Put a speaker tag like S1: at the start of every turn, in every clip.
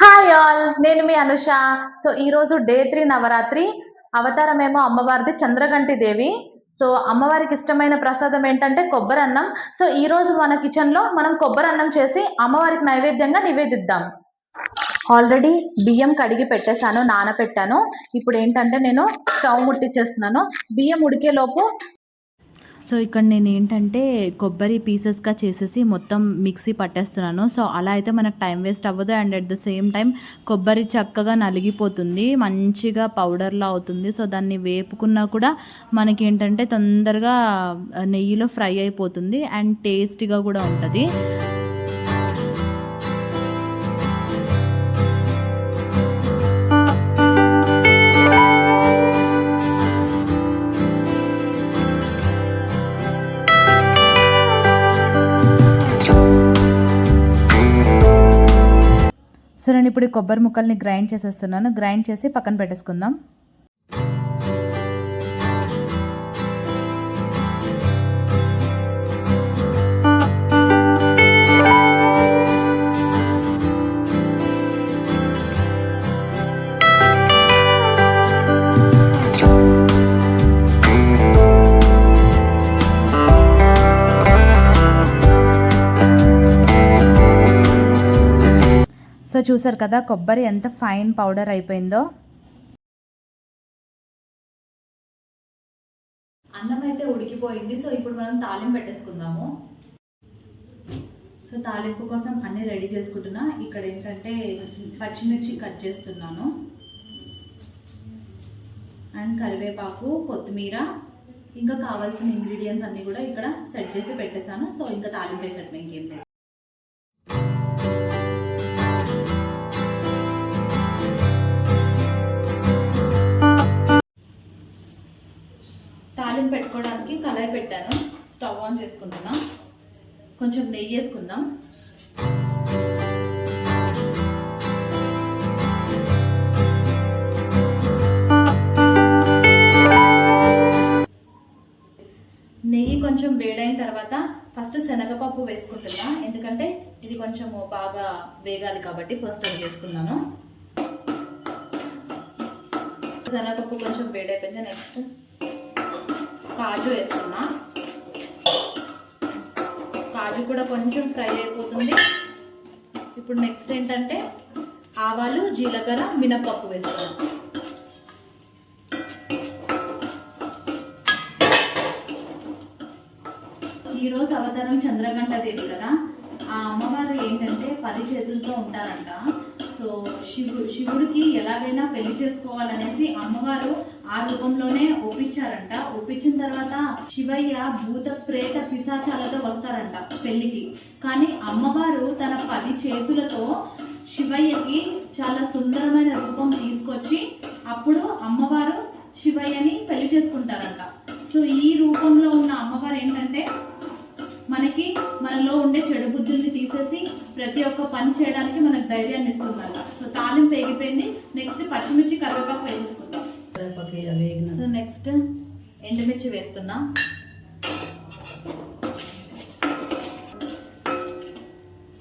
S1: Hi all నేను మీ Anusha. So ఈ రోజు డే త్రీ నవరాత్రి. అవతారం ఏమో అమ్మవారిది చంద్రగంటి దేవి. సో అమ్మవారికి ఇష్టమైన ప్రసాదం ఏంటంటే కొబ్బరి అన్నం సో ఈ రోజు మన కిచెన్లో మనం కొబ్బరి అన్నం చేసి అమ్మవారికి నైవేద్యంగా నివేదిద్దాం. ఆల్రెడీ బియ్యం కడిగి పెట్టేశాను నానపెట్టాను. ఇప్పుడు ఏంటంటే నేను స్టవ్ ముట్టించేస్తున్నాను బియ్యం ఉడికేలోపు
S2: సో ఇక్కడ నేను ఏంటంటే కొబ్బరి పీసెస్గా చేసేసి మొత్తం మిక్సీ పట్టేస్తున్నాను. సో అలా అయితే మనకు టైం వేస్ట్ అవ్వదు and at the same time కొబ్బరి చక్కగా నలిగిపోతుంది. మంచిగా పౌడర్లా అవుతుంది. సో దాన్ని వేపుకున్నా కూడా మనకి ఏంటంటే తొందరగా నెయ్యిలో ఫ్రై అయిపోతుంది అండ్ టేస్టీగా కూడా ఉంటుంది. సో నేను ఇప్పుడు ఈ కొబ్బరి ముక్కల్ని గ్రైండ్ చేసేస్తున్నాను. గ్రైండ్ చేసి పక్కన పెట్టేసుకుందాం. చూసారు కదా కొబ్బరి ఎంత ఫైన్ పౌడర్ అయిపోయిందో. అన్నం అయితే ఉడికిపోయింది. సో ఇప్పుడు మనం తాలింపు పెట్టేసుకుందాము. సో తాలింపు కోసం అన్నీ రెడీ చేసుకుంటున్నా. ఇక్కడ ఏంటంటే పచ్చిమిర్చి కట్ చేస్తున్నాను. అండ్ కరివేపాకు కొత్తిమీర ఇంకా కావాల్సిన ఇంగ్రీడియంట్స్ అన్నీ కూడా ఇక్కడ సెట్ చేసి పెట్టేశాను. సో ఇంకా తాలింపు వేసేటం ఇంకేం లేదు. కళాయి పెట్టాను. స్టవ్ ఆన్ చేసుకుంటున్నా. కొంచెం నెయ్యి వేసుకుందాం. నెయ్యి కొంచెం వేడైన తర్వాత ఫస్ట్ శనగపప్పు వేసుకుంటున్నా. ఎందుకంటే ఇది కొంచెం బాగా వేగాలి కాబట్టి ఫస్ట్ అది వేసుకున్నాను. శనగపప్పు కొంచెం వేడైపోయింది. నెక్స్ట్ కాజు వేసుకున్నా. కాజు కూడా కొంచెం ఫ్రై అయిపోతుంది. ఇప్పుడు నెక్స్ట్ ఏంటంటే ఆవాలు జీలకర్ర మినపప్పు వేసుకున్నాం. ఈరోజు అవతారం చంద్రగంట దేవి కదా. ఆ అమ్మవారు ఏంటంటే పది చేతులతో ఉంటారంట. సో శివుడు శివుడికి ఎలాగైనా పెళ్ళి చేసుకోవాలనేసి అమ్మవారు ఆ రూపంలోనే ఒప్పించారంట. ఒప్పించిన తర్వాత శివయ్య భూత ప్రేత పిశాచాలతో వస్తారంట పెళ్ళికి కానీ అమ్మవారు తన పది చేతులతో శివయ్యకి చాలా సుందరమైన రూపం తీసుకొచ్చి అప్పుడు అమ్మవారు శివయ్యని పెళ్ళి చేసుకుంటారంట. సో ఈ రూపంలో ఉన్న అమ్మవారు ఏంటంటే మనకి మనలో ఉండే చెడు బుద్ధుల్ని తీసేసి ప్రతి ఒక్క పని చేయడానికి మనకు ధైర్యాన్ని ఇస్తుందంట. సో తాలింపు ఎగిపోయింది నెక్స్ట్ పచ్చిమిర్చి కరివేపాకు వేసేసుకుందాం సో నెక్స్ట్ ఎండుమిర్చి వేస్తున్నా.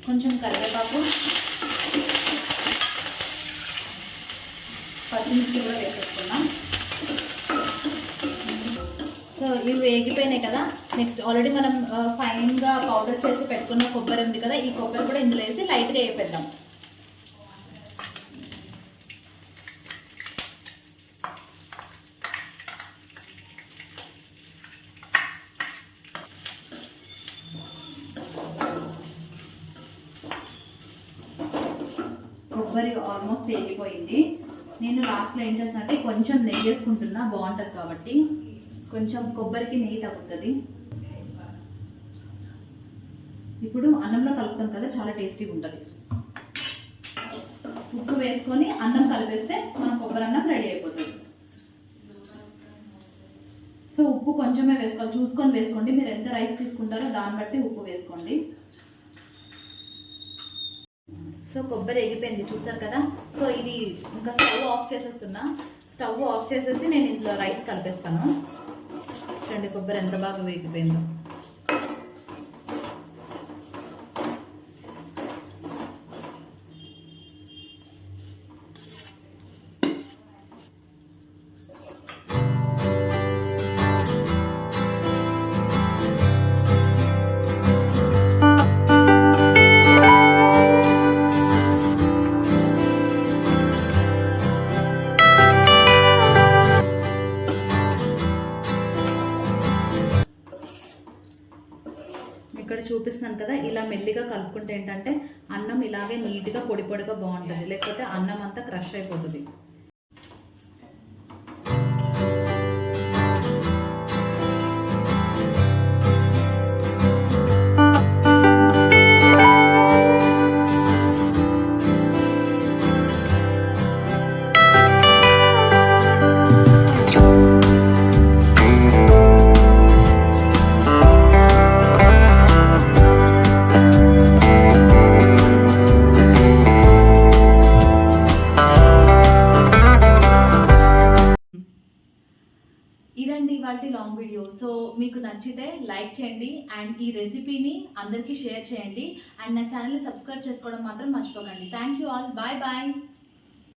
S2: కొంచెం కరివేపాకు. పచ్చిమిర్చి కూడా వేసేసుకున్నాం. సో ఇవి వేగిపోయినాయి కదా. నెక్స్ట్ ఆల్రెడీ మనం ఫైన్గా పౌడర్ చేసి పెట్టుకున్న కొబ్బరి ఉంది కదా ఈ కొబ్బరి కూడా ఇందులో వేసి లైట్గా వేపేద్దాం కొబ్బరి ఆల్మోస్ట్ వేగిపోయింది నేను లాస్ట్లో ఏం చేస్తానంటే కొంచెం నెయ్యి వేసుకుంటున్నా బాగుంటుంది కాబట్టి. కొంచెం కొబ్బరికి నెయ్యి తగ్గుతుంది. ఇప్పుడు అన్నంలో కలుపుతాం కదా చాలా టేస్టీగా ఉంటుంది. ఉప్పు వేసుకొని అన్నం కలిపేస్తే మన కొబ్బరి అన్నం రెడీ అయిపోతుంది. సో ఉప్పు కొంచెమే వేసుకోవాలి. చూసుకొని వేసుకోండి. మీరు ఎంత రైస్ తీసుకుంటారో దాన్ని బట్టి ఉప్పు వేసుకోండి. సో కొబ్బరి ఎగిపోయింది చూసారు కదా? సో ఇది ఇంకా స్టవ్ ఆఫ్ చేసేస్తున్నా. స్టవ్ ఆఫ్ చేసేసి నేను ఇందులో రైస్ కలిపేస్తాను. రెండు కొబ్బరి ఎంత బాగా వేగిపోయిందో. చూపిస్తున్నాను కదా ఇలా మెల్లిగా కలుపుకుంటే ఏంటంటే అన్నం ఇలాగే నీట్గా పొడి పొడిగా బాగుంటుంది. లేకపోతే అన్నం అంతా క్రష్ అయిపోతుంది. ఇదండి ఇవాళ లాంగ్ వీడియో సో మీకు నచ్చితే లైక్ చేయండి అండ్ ఈ రెసిపీని అందరికీ షేర్ చేయండి. అండ్ నా ఛానల్ని సబ్స్క్రైబ్ చేసుకోవడం మాత్రం మర్చిపోకండి. Thank you all bye bye